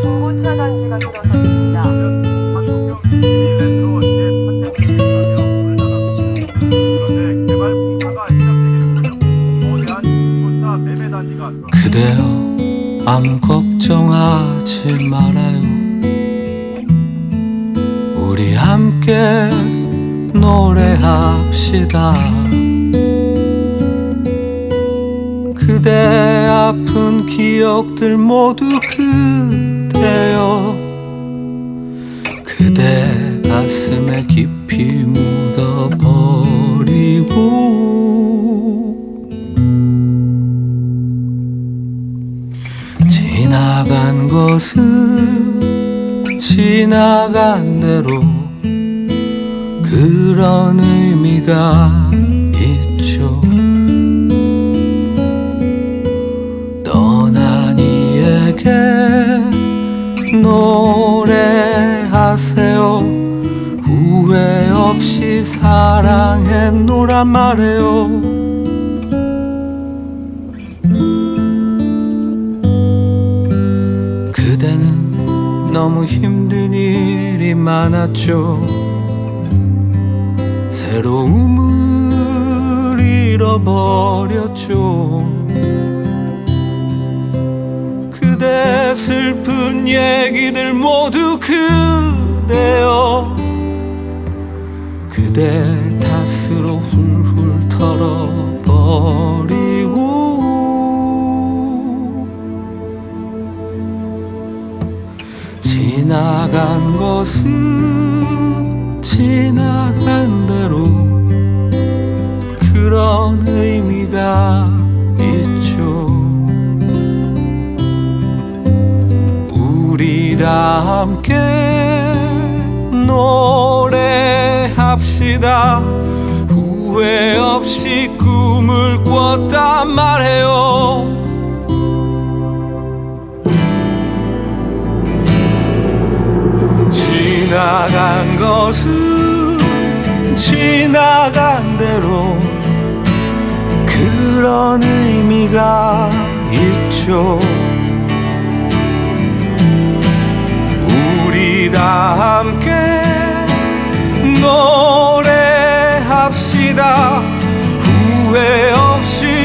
중고차 단지가 들어섰습니다. 장독경 디즈니랜드로 재판정이 시행하며 문을 닫았습니다. 그런데 개발 공사가 시작되기는 무렵 거대한 중고차 매매 단지가 들어 그대여 아무 걱정하지 말아요 우리 함께 노래합시다 그대 아픈 기억들 모두 그 대여 그대 가슴에 깊이 묻어버리고. 지나간 것은 지나간 대로 그런 의미가 있죠 후회 없이 사랑했노란 말해요. 그대는 너무 힘든 일이 많았죠. 새로움을 잃어버렸죠. 그대 슬픈 얘기들 모두 그 그대 탓으로 훌훌 털어버리고 지나간 것은 지나간 대로 그런 의미가 있죠. 우리 다 함께 노래 봅니다. 후회 없이 꿈을 꿨다 말해요. 지나간 것은 지나간 대로 그런 의미가 있죠. 우리 다 함께 후회 없이